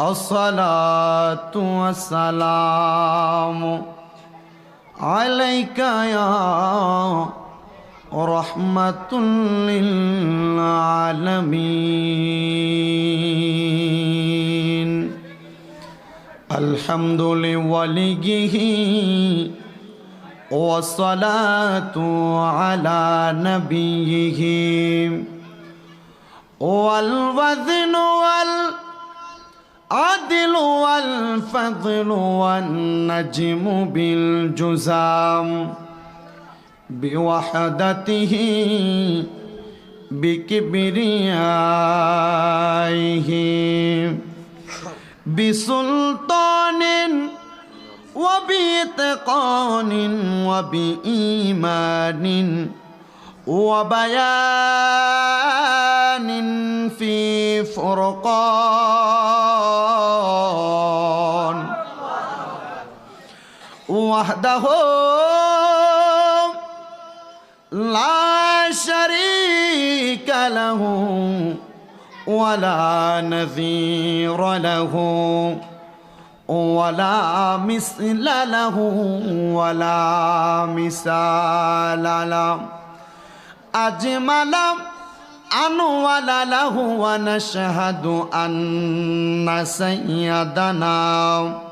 الصلاة والسلام عليك يا رحمة للعالمين. الحمد لوليه والصلاة على نبيه والوزن والعدل والفضل والنجم بالجزام بوحدته بكبريائه بسلطان وبإتقان وبإيمان وبيان في فرقان وحده. لا شريك له ولا نذير له ولا مثل له ولا مثال له. أجمل أنول له ونشهد أن سيدنا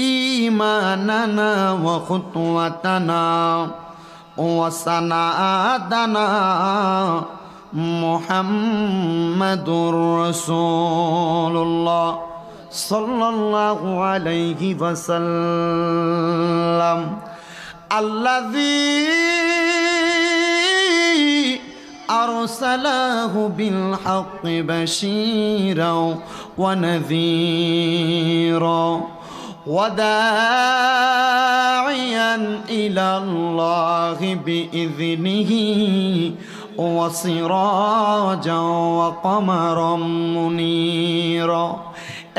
إيماننا وخطوتنا وسنادنا محمد رسول الله صلى الله عليه وسلم. الذي أرسله بالحق بشيرا ونذيرا. وداعيا إلى الله بإذنه وسراجا وقمرا منيرا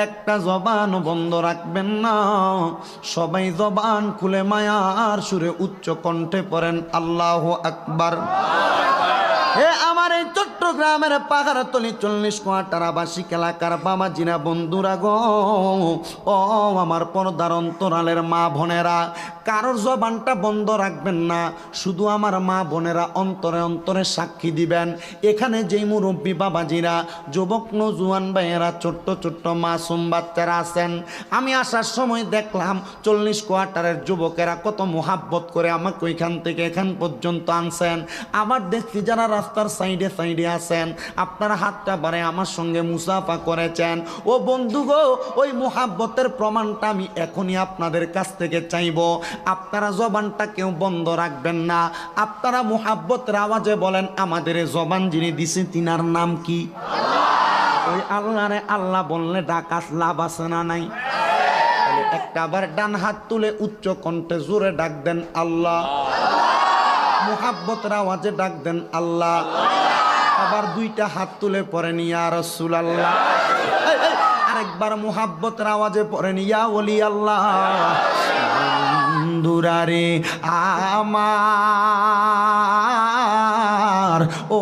একটা জবান বন্ধ রাখবেন না সবাই জবান খুলে মায়ার সুরে উচ্চ কণ্ঠে পড়েন আল্লাহ আকবার হে আমার এই চট্টগ্রামের পাহাড় তলি চল্লিশ কোয়াটার আবাসিক এলাকার বাবা জিনা বন্ধুরা গো। ও, আমার পর্দার অন্তরালের মা বোনেরা, কারোর জবানটা বন্ধ রাখবেন না, শুধু আমার মা বোনেরা অন্তরে অন্তরে সাক্ষী দিবেন। এখানে যেই মুরব্বী বাবাজিরা যুবক নজুয়ান ভাইয়েরা, ছোট্ট ছোট্ট মাসুম বাচ্চারা আছেন, আমি আসার সময় দেখলাম চল্লিশ কোয়ার্টারের যুবকেরা কত মোহাব্বত করে আমাকে ওইখান থেকে এখান পর্যন্ত আনছেন। আবার দেখছি যারা রাস্তার সাইডে সাইডে আছেন। আপনারা হাতটা বারে আমার সঙ্গে মুসাফা করেছেন। ও বন্ধু গো, ওই মোহাব্বতের প্রমাণটা আমি এখনই আপনাদের কাছ থেকে চাইব। আপনারা জবানটা কেউ বন্ধ রাখবেন না। আপনারা মোহাব্বতের আওয়াজে বলেন, আমাদের জবান যিনি দিছে, তিনার নাম কি? ওই আল্লাহরে আল্লাহ বললে ডাকাত লাভ আছে না নাই? তাহলে একটা আবার ডান হাত তুলে উচ্চ কণ্ঠে জোরে ডাক দেন আল্লাহ। মোহাব্বতের আওয়াজে ডাক দেন আল্লাহ। আবার দুইটা হাত তুলে পড়েন, ইয়া রসুল আল্লাহ আরেকবার মোহাব্বতের আওয়াজে পড়েন, ইয়া ওলি আল্লাহ বন্ধুরারে আমার ও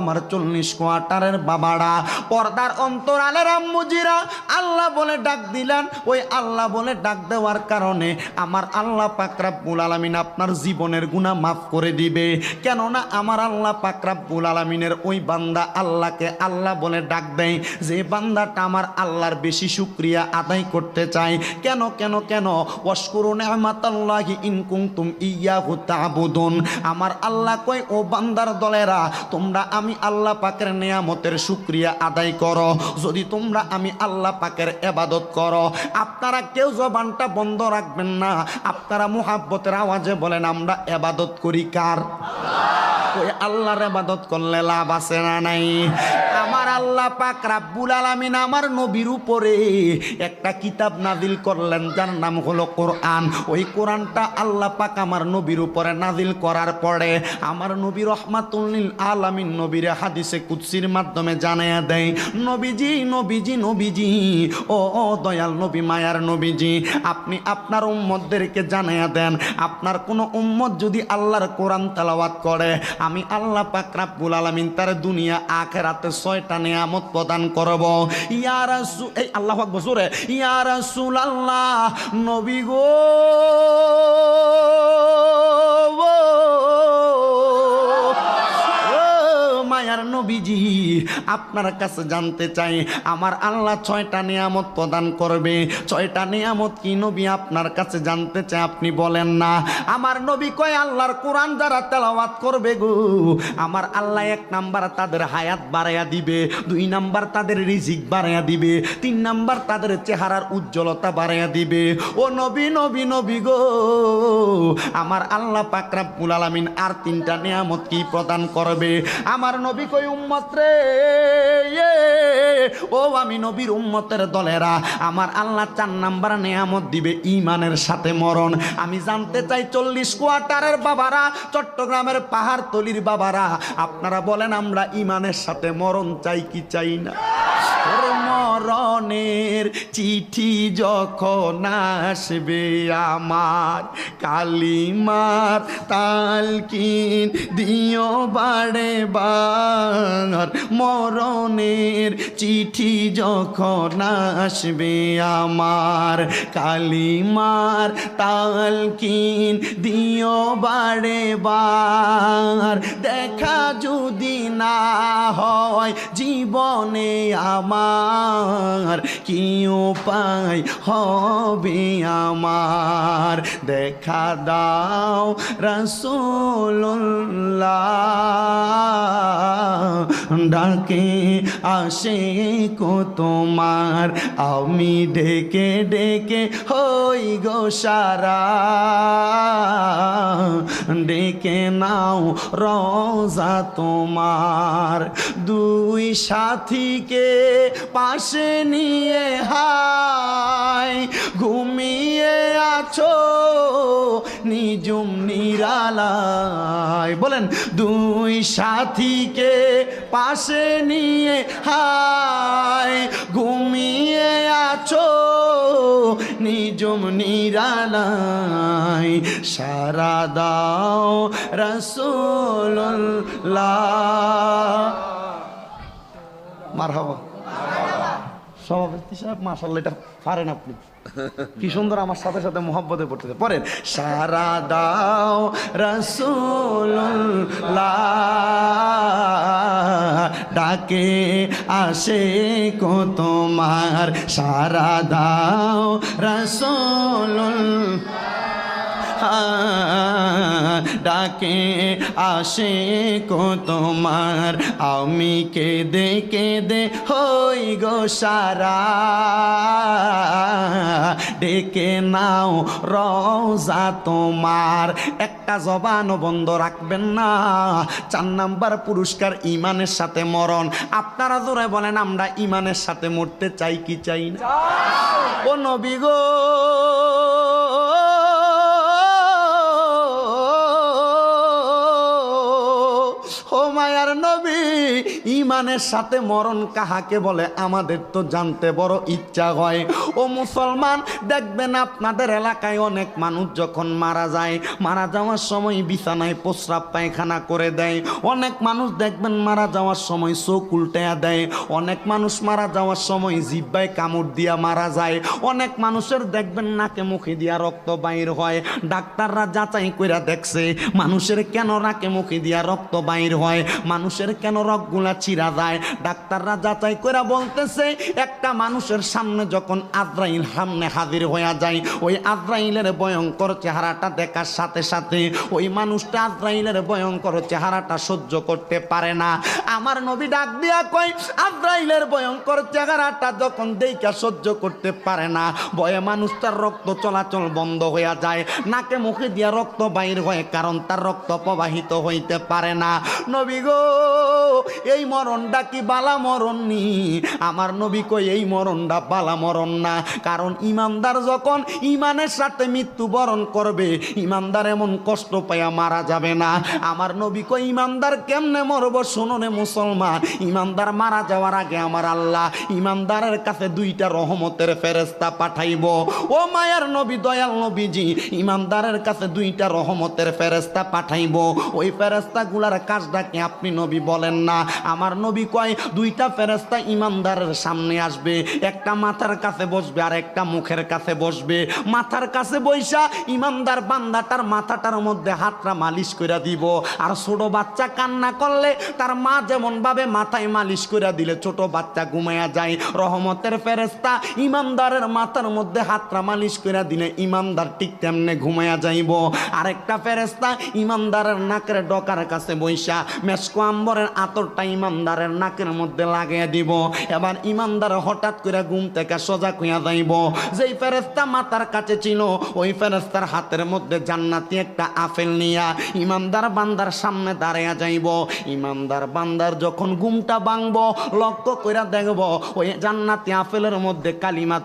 আমার চল্লিশ কোয়ার্টারের বাবারা, পর্দার অন্তরালের আম্মুজিরা, আল্লাহ বলে ডাক দিলেন। ওই আল্লাহ বলে ডাক দেওয়ার কারণে আমার আল্লাহ পাকরাবুল আলমিন আপনার জীবনের গুণা মাফ করে দিবে। কেননা আমার আল্লাহ পাকরাবুল আলমিনের ওই বান্দা আল্লাহকে আল্লাহ বলে ডাক দেয়। যে বান্দাটা আমার আল্লাহর বেশি শুক্রিয়া আদায় করতে চায়, কেন কেন কেন? অস্করুন আহমাতাল্লাহি ইনকুম তুম ইয়াহু তাবুদুন। আমার আল্লাহ কই ও বান্দার দলেরা তোমরা আমি আল্লাহ পাকের নিয়ামতের শুক্রিয়া আদায় করো। যদি তোমরা আমি আল্লাহ পাকের এবাদত করো, আপনারা কেউ জবানটা বন্ধ রাখবেন না। আপনারা মুহাব্বতের আওয়াজে বলেন, আমরা এবাদত করি কার? ওই আল্লাহর এবাদত করলে লাভ আছে না নাই? আল্লাহ পাক রাব্বুল আলামিন আমার নবীর উপরে একটা কিতাব নাজিল করলেন, যার নাম হলো কোরআন। ওই কোরআনটা আল্লাহ পাক আমার নবীর উপরে নাজিল করার পরে আমার নবী রহমাতুল্লিল আলামিন নবীর হাদিসে কুৎসির মাধ্যমে জানায়া দেয়, নবীজি নবীজি নবীজি, ও ও দয়াল নবী, মায়ার নবীজি, আপনি আপনার উম্মতদেরকে জানায়া দেন, আপনার কোনো উম্মত যদি আল্লাহর কোরআন তেলাওয়াত করে, আমি আল্লাহ পাক রাব্বুল আলামিন তার দুনিয়া, আখেরাতে ছয়টা নিয়ামত প্রদান করব। ইয়া এই আল্লাহ বসুরে জোরে। সুল আল্লাহ নবী গো। মায়ার নবীজি আপনার কাছে জানতে চাই, আমার আল্লাহ ছয়টা নিয়ামত প্রদান করবে। ছয়টা নিয়ামত কি নবী আপনার কাছে জানতে চাই আপনি বলেন না। আমার নবী কয়, আল্লাহর কোরআন যারা তেলাওয়াত করবে গো, আমার আল্লাহ এক নাম্বার তাদের হায়াত বাড়াইয়া দিবে, দুই নাম্বার তাদের রিজিক বাড়াইয়া দিবে, তিন নাম্বার তাদের চেহারার উজ্জ্বলতা বাড়াইয়া দিবে। ও নবী নবী নবী গো, আমার আল্লাহ পাকরাবুল আলামিন আর তিনটা নিয়ামত কি প্রদান করবে? আমার নবী কই উম্মত রে ও, আমি নবীর উম্মতের দলেরা। আমার আল্লাহ চার নাম্বার নেয়ামত দিবে ইমানের সাথে মরণ। আমি জানতে চাই চল্লিশ কোয়ার্টারের বাবারা, চট্টগ্রামের পাহাড় তলির বাবারা, আপনারা বলেন আমরা ইমানের সাথে মরণ চাই কি চাই না? মরণের চিঠি যখন আসবে আমার, কালিমার তালকিন দিও বাড়ে বার মরণের চিঠি যখন আসবে আমার, কালিমার তালকিন দিও বাড়ে বার দেখা যদি না হয় জীবনে আমার কি উপায় হবে আমার? দেখা দাও রসুল্লাহ ডাকে আসে কো তোমার। আমি ডেকে ডেকে হই গো সারা। ডেকে নাও রোজা তোমার। দুই সাথীকে পাশে নিয়ে হাই ঘুমিয়ে আছো নিজুম নিরালায়। বলেন, দুই সাথীকে পাশে নিয়ে হাই ঘুমিয়ে আছো নিজুম নিরালায়। সারা দাও রসুল্লাহ মার হবা সভাপতি সাহেব মাসাল্লাহ এটা পারেন আপনি। কি সুন্দর আমার সাথে সাথে মোহাব্বতে পড়তেছে। পরেন সারা দাও রসুল ডাকে আসে কো তোমার, সারা দাও রসুল্লাহ ডাকে আসে কো তোমার, আমি কে দে কে দে হই গো সারা। ডেকে নাও রওজা তোমার, একটা জবান বন্ধ রাখবেন না। চার নাম্বার পুরস্কার ইমানের সাথে মরণ। আপনারা জোরে বলেন, আমরা ইমানের সাথে মরতে চাই কি চাই না? ও নবী গো। ইমানের সাথে মরণ কাহাকে বলে? আমাদের তো জানতে বড় ইচ্ছা হয়। ও মুসলমান, দেখবেন আপনাদের এলাকায় অনেক মানুষ যখন মারা যায়, মারা যাওয়ার সময় বিছানায় প্রস্রাব পায়খানা করে দেয়। অনেক মানুষ দেখবেন মারা যাওয়ার সময় চোখ উল্টায়া দেয়। অনেক মানুষ মারা যাওয়ার সময় জিব্বায় কামড় দিয়া মারা যায়। অনেক মানুষের দেখবেন নাকে মুখে দিয়া রক্ত বাইর হয়। ডাক্তাররা যাচাই কইরা দেখছে, মানুষের কেন নাকে মুখে দিয়া রক্ত বাইর হয়? মানুষের কেন রকগুলা চিরা যায়, ডাক্তাররা যাচাই কইরা বলতেছে, একটা মানুষের সামনে যখন আদ্রাইল সামনে হাজির হইয়া যায়, ওই আদ্রাইলের ভয়ঙ্কর চেহারাটা দেখার সাথে সাথে ওই মানুষটা আদ্রাইলের ভয়ঙ্কর চেহারাটা সহ্য করতে পারে না। আমার নবী ডাক দিয়া কই আদ্রাইলের ভয়ঙ্কর চেহারাটা যখন দেইকা সহ্য করতে পারে না, ভয়ে মানুষটার রক্ত চলাচল বন্ধ হইয়া যায়, নাকে মুখে দিয়া রক্ত বাইর হয়, কারণ তার রক্ত প্রবাহিত হইতে পারে না। নবী গো, এই এই মরণটা কি বালা মরণ নি? আমার নবী কই এই মরণটা বালা মরণ না। কারণ ইমানদার যখন ইমানের সাথে মৃত্যুবরণ করবে, ইমানদার এমন কষ্ট পাইয়া মারা যাবে না। আমার নবী কই ইমানদার কেমনে মরব? শোননে মুসলমান, ইমানদার মারা যাওয়ার আগে আমার আল্লাহ ইমানদারের কাছে দুইটা রহমতের ফেরেস্তা পাঠাইব। ও মায়ার নবী, দয়াল নবীজি, ইমানদারের কাছে দুইটা রহমতের ফেরেস্তা পাঠাইব। ওই ফেরেস্তা গুলার কাজটা কি আপনি নবী বলেন না? আমার নবী কয়, দুইটা ফেরেস্তা ইমানদারের সামনে আসবে। একটা মাথার কাছে বসবে আর একটা মুখের কাছে বসবে। মাথার কাছে বৈশা ইমানদার বান্দাটার মাথাটার মধ্যে হাতটা মালিশ করে দিব। আর ছোট বাচ্চা কান্না করলে তার মা যেমন ভাবে মাথায় মালিশ করে দিলে ছোট বাচ্চা ঘুমায়া যায়। রহমতের ফেরেস্তা ইমানদারের মাথার মধ্যে হাতটা মালিশ করে দিলে ইমানদার ঠিক তেমনে ঘুমায়া যাইব। আরেকটা ফেরেস্তা ইমানদারের নাকের ডকার কাছে বৈশা মেসকো আম্বরের আতরটা ইমানদারের নাকের মধ্যে লাগিয়ে দিব। এবার ইমানদার হঠাৎ করে ঘুম থেকে সোজা কুইয়া যাইব। যেই ফেরেস্তা মাথার কাছে ছিল, ওই ফেরেস্তার হাতের মধ্যে জান্নাতি একটা আপেল নিয়া ইমানদার বান্দার সামনে দাঁড়াইয়া যাইব। ইমানদার বান্দার যখন ঘুমটা ভাঙব, লক্ষ্য কইরা দেখব, ওই জান্নাতি আপেলের মধ্যে কালিমা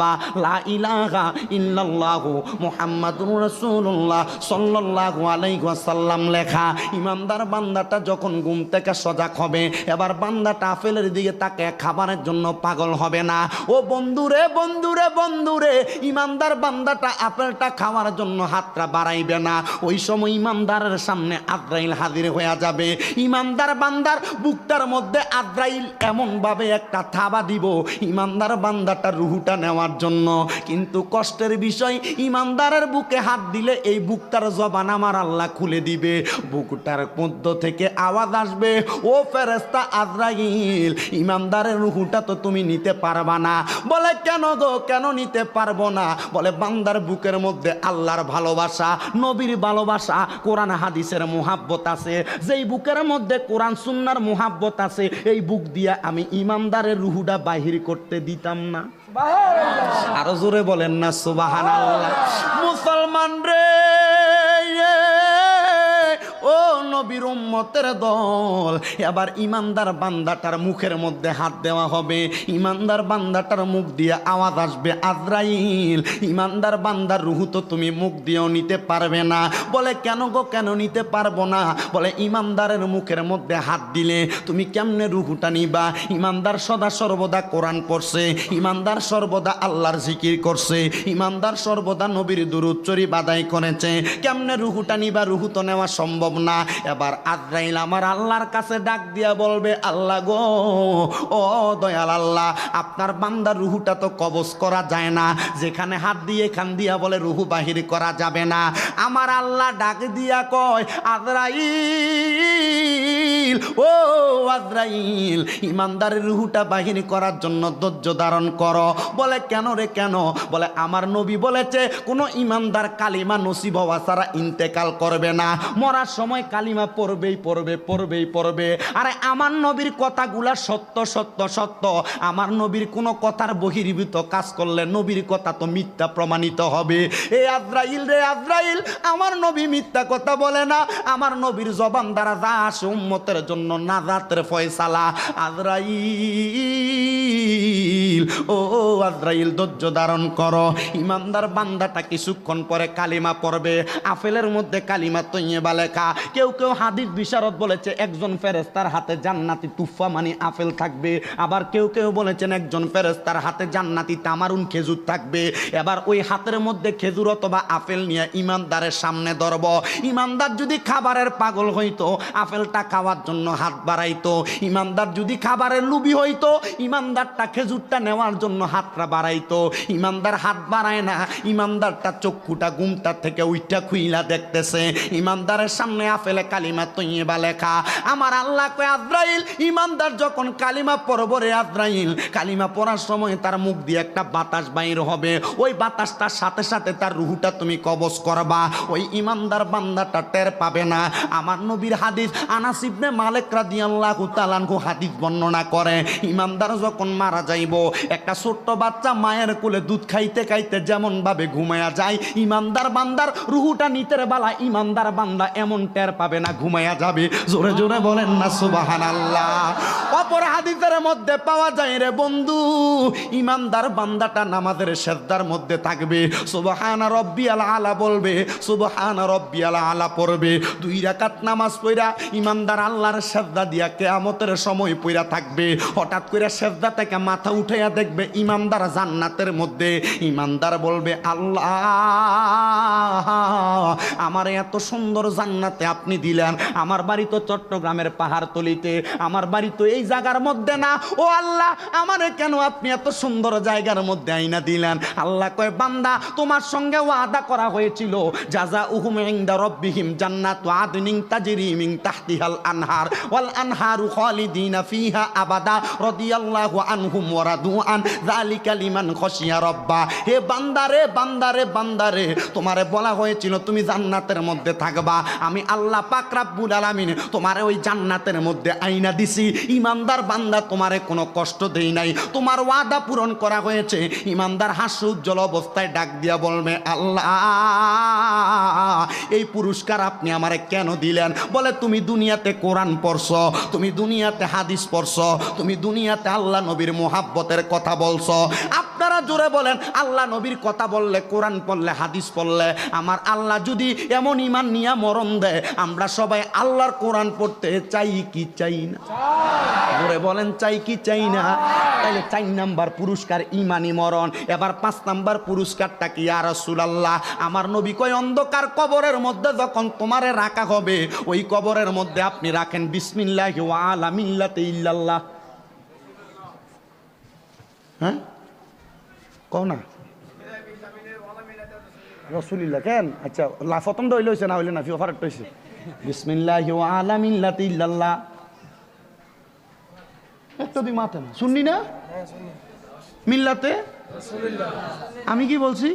বা লা ইলাহা ইল্লাল্লাহু মুহাম্মাদুর রাসূলুল্লাহ সাল্লাল্লাহু আলাইহি ওয়াসাল্লাম লেখা। ইমানদার বান্দাটা যখন ঘুম থেকে সজাগ হবে এবার বান্দাটা আপেলের দিকে তাকে খাবারের জন্য পাগল হবে না। ও বন্ধুরে বন্ধুরে বন্ধুরে, ইমানদার বান্দাটা আপেলটা খাওয়ার জন্য হাতটা বাড়াইবে না। ওই সময় ইমানদারের সামনে আদ্রাইল হাজির হয়ে যাবে। ইমানদার বান্দার বুকটার মধ্যে আদ্রাইল এমনভাবে একটা থাবা দিব, ইমানদার বান্দাটা রুহুটা নেওয়ার জন্য। কিন্তু কষ্টের বিষয়, ইমানদারের বুকে হাত দিলে এই বুকটার জবান আমার আল্লাহ খুলে দিবে। বুকটার মধ্য থেকে আওয়াজ আসবে, ও ফেরেস্তা আদ্রাইল ইমানদারের রুহুটা তো তুমি নিতে পারবা না। বলে কেন গো? কেন নিতে পারব না? বলে বান্দার বুকের মধ্যে আল্লাহর ভালোবাসা নবীর ভালোবাসা কোরআন হাদিসের মোহাব্বত আছে। যেই বুকের মধ্যে কোরআন সুন্নার মোহাব্বত আছে এই বুক দিয়া আমি ইমানদারের রুহুটা বাহির করতে দিতাম না। আরও জোরে বলেন না সুবাহান নবীর উম্মতের দল। এবার ইমানদার বান্দাটার মুখের মধ্যে হাত দেওয়া হবে। ইমানদার বান্দাটার মুখ দিয়ে আওয়াজ আসবে, আজরাইল, ইমানদার বান্দার রুহু তো তুমি মুখ দিয়েও নিতে পারবে না। বলে, কেন গো, কেন নিতে পারব না? বলে, ইমানদারের মুখের মধ্যে হাত দিলে তুমি কেমনে রুহুটা নিবা? ইমানদার সদা সর্বদা কোরআন পড়ছে, ইমানদার সর্বদা আল্লাহর জিকির করছে, ইমানদার সর্বদা নবীর দুরুচ্চরি বাদাই করেছে। কেমনে রুহুটা নিবা? রুহু তো নেওয়া সম্ভব না। এবার আজরাইল আমার আল্লাহর কাছে ডাক দিয়া বলবে, আল্লাহ গো, ও দয়াল আল্লাহ, আপনার বান্দার রুহুটা তো কবজ করা যায় না। যেখানে হাত দিয়ে এখান দিয়া বলে রুহু বাহির করা যাবে না। আমার আল্লাহ ডাক দিয়া কয়, আজরাইল ও আজরাইল, ইমানদারের রুহুটা বাহির করার জন্য ধৈর্য ধারণ করো। বলে, কেন রে, কেন? বলে, আমার নবী বলেছে, কোনো ইমানদার কালিমা নসিব হওয়া ছাড়া ইন্তেকাল করবে না। মরার সময় কালিমা পড়বেই পড়বে পড়বেই পড়বে। আরে, আমার নবীর কথাগুলা সত্য সত্য সত্য। আমার নবীর কোনো কথার বহির্ভূত কাজ করলে নবীর কথা তো মিথ্যা প্রমাণিত হবে। এ আজরাইল রে আজরাইল, আমার নবী মিথ্যা কথা বলে না। আমার নবীর জবান দ্বারা যা আসে উম্মতের জন্য নাজাতের ফয়সালা। আজরাইল, ও আজরাইল, ধৈর্য ধারণ করো। ইমানদার বান্দাটা কিছুক্ষণ পরে কালিমা পড়বে। আপেলের মধ্যে কালিমা তৈবা লেখা। কেউ কেউ হাদিস বিশারদ বলেছে, একজন ফেরেস্তার হাতে জান্নাতি তুফা মানে আপেল থাকবে। আবার কেউ কেউ বলেছেন, একজন ফেরেস্তার হাতে জান্নাতি তামারুন খেজুর থাকবে। এবার ওই হাতের মধ্যে খেজুর অথবা আপেল নিয়ে ইমানদারের সামনে ধরব। ইমানদার যদি খাবারের পাগল হইতো আপেলটা খাওয়ার জন্য হাত বাড়াইতো। ইমানদার যদি খাবারের লুবি হইতো, ইমানদারটা খেজুরটা নেওয়ার জন্য হাতটা বাড়াইতো। ইমানদার হাত বাড়ায় না, ইমানদারটা চক্ষুটা গুমটা থেকে উইটা খুইলা দেখতেছে। ইমানদারের সামনে আপেলে কালিমা তৈবা লেখা, আমার আল্লাহ কয় আদ্রাইল ইমানদার যখন কালিমা পড়ব রে আদ্রাইল কালিমা পড়ার সময় তার মুখ দিয়ে একটা বাতাস বাইর হবে। ওই বাতাসটার সাথে সাথে তার রুহুটা তুমি কবজ করবা। ওই ইমানদার বান্দাটা টের পাবে না। আমার নবীর হাদিস আনাসিবনে মালিক রাদিয়াল্লাহু তাআলাহু হাদিস বর্ণনা করে, ইমানদার যখন মারা যাইব, একটা ছোট্ট বাচ্চা মায়ের কোলে দুধ খাইতে খাইতে যেমন ভাবে ঘুমায়া যায়, ইমানদার বান্দার রুহুটা নিতের বেলা ইমানদার বান্দা এমন টের পাবে না, ঘুমায়া যাবে। জোরে জোরে বলেন না সুবাহান আল্লাহ অপর হাদিসের মধ্যে পাওয়া যায় রে বন্ধু, ইমানদার বান্দাটা নামাজের সেদ্দার মধ্যে থাকবে, সুবহান রব্বি আলা বলবে, সুবহান রব্বি আলা পড়বে, দুই রাকাত নামাজ পড়া ইমানদার আল্লাহর সেদ্দা দিয়া কেয়ামতের সময় পড়া থাকবে। হঠাৎ করে সেদ্দা থেকে মাথা উঠাইয়া দেখবে ইমানদার জান্নাতের মধ্যে। ইমানদার বলবে, আল্লাহ, আমার এত সুন্দর জান্নাতে আপনি দিলেন। আমার বাড়ি তো চট্টগ্রামের পাহাড়তলিতে আমার বাড়ি তো এই জায়গার মধ্যে না। ও আল্লাহ, আমারে কেন আপনি এত সুন্দর জায়গার মধ্যে আইনা দিলেন? আল্লাহ কয়, বান্দা, তোমার সঙ্গে ওয়াদা করা হয়েছিল। জাজা উহুম ইনদা রব্বিহিম জান্নাত আদনিন তাজরি মিন তাহতিহাল আনহার ওয়াল আনহারু খালিদিনা ফিহা আবাদা রাদিয়াল্লাহু আনহুম ওয়া যালিকা লিমান খাশিয়া হে বান্দারে বান্দারে বান্দারে তোমারে বলা হয়েছিল তুমি জান্নাতের মধ্যে থাকবা। আমি আল্লাহ পাক আলামিন তোমারে ওই জান্নাতের মধ্যে আইনা দিছি। ইমানদার বান্দা তোমারে কোনো কষ্ট দেই নাই। তোমার ওয়াদা পূরণ করা হয়েছে। ইমানদার হাস্য উজ্জ্বল অবস্থায় ডাক দিয়া বলবে, আল্লাহ, এই পুরস্কার আপনি আমারে কেন দিলেন? বলে, তুমি দুনিয়াতে কোরআন পড়ছ তুমি দুনিয়াতে হাদিস পড়ছ তুমি দুনিয়াতে আল্লাহ নবীর মোহাব্বতের কথা বলছ। আপনারা জোরে বলেন, আল্লাহ নবীর কথা বললে, কোরআন পড়লে, হাদিস পড়লে, আমার আল্লাহ যদি এমন ইমান নিয়া মরণ দেয়, আমরা সবাই আল্লাহর কোরআন পড়তে চাই কি চাই না? জোরে বলেন, চাই কি চাই না? তাইলে চার নাম্বার পুরস্কার ইমানি মরণ। এবার পাঁচ নাম্বার পুরস্কারটা কি আর আল্লাহ আমার নবী কয়, অন্ধকার কবরের মধ্যে যখন তোমারে রাখা হবে, ওই কবরের মধ্যে আপনি রাখেন, বিসমিল্লাহ আলা মিল্লাতে ইল্লাল্লাহ। হ্যাঁ? কও না? রসুলিল্লাহ, কেন? আচ্ছা লা প্রথম দইল হয়েছে না হইলে না, ফিও ফারাট হয়েছে বিসমিল্লাহ আলা মিল্লাতে ইল্লাল্লাহ। একটা তুই মাতে না। শুননি না? মিল্লাতে? আমি কি বলছি?